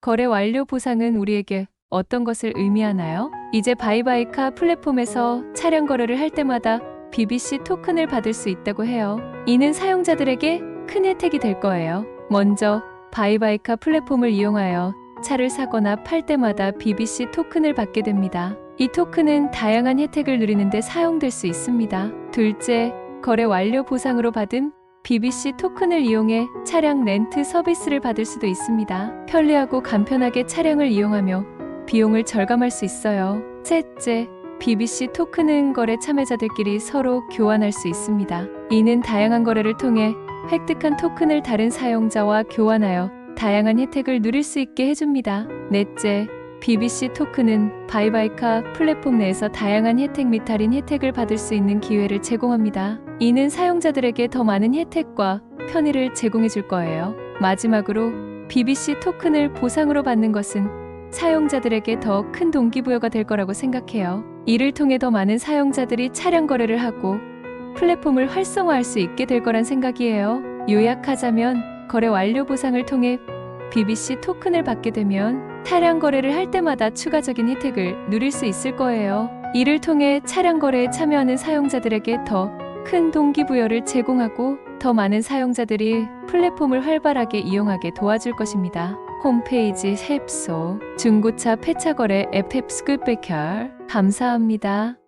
거래 완료 보상은 우리에게 어떤 것을 의미하나요? 이제 바이바이카 플랫폼에서 차량 거래를 할 때마다 BBC 토큰을 받을 수 있다고 해요. 이는 사용자들에게 큰 혜택이 될 거예요. 먼저 바이바이카 플랫폼을 이용하여 차를 사거나 팔 때마다 BBC 토큰을 받게 됩니다. 이 토큰은 다양한 혜택을 누리는데 사용될 수 있습니다. 둘째, 거래 완료 보상으로 받은 BBC 토큰을 이용해 차량 렌트 서비스를 받을 수도 있습니다. 편리하고 간편하게 차량을 이용하며 비용을 절감할 수 있어요. 셋째, BBC 토큰은 거래 참여자들끼리 서로 교환할 수 있습니다. 이는 다양한 거래를 통해 획득한 토큰을 다른 사용자와 교환하여 다양한 혜택을 누릴 수 있게 해줍니다. 넷째, BBC 토큰은 바이바이카 플랫폼 내에서 다양한 혜택 및 할인 혜택을 받을 수 있는 기회를 제공합니다. 이는 사용자들에게 더 많은 혜택과 편의를 제공해 줄 거예요. 마지막으로 BBC 토큰을 보상으로 받는 것은 사용자들에게 더 큰 동기부여가 될 거라고 생각해요. 이를 통해 더 많은 사용자들이 차량 거래를 하고 플랫폼을 활성화할 수 있게 될 거란 생각이에요. 요약하자면 거래 완료 보상을 통해 BBC 토큰을 받게 되면 차량 거래를 할 때마다 추가적인 혜택을 누릴 수 있을 거예요. 이를 통해 차량 거래에 참여하는 사용자들에게 더 큰 동기부여를 제공하고 더 많은 사용자들이 플랫폼을 활발하게 이용하게 도와줄 것입니다. 홈페이지 앱소 중고차 폐차 거래 FF 스쿨백혈 감사합니다.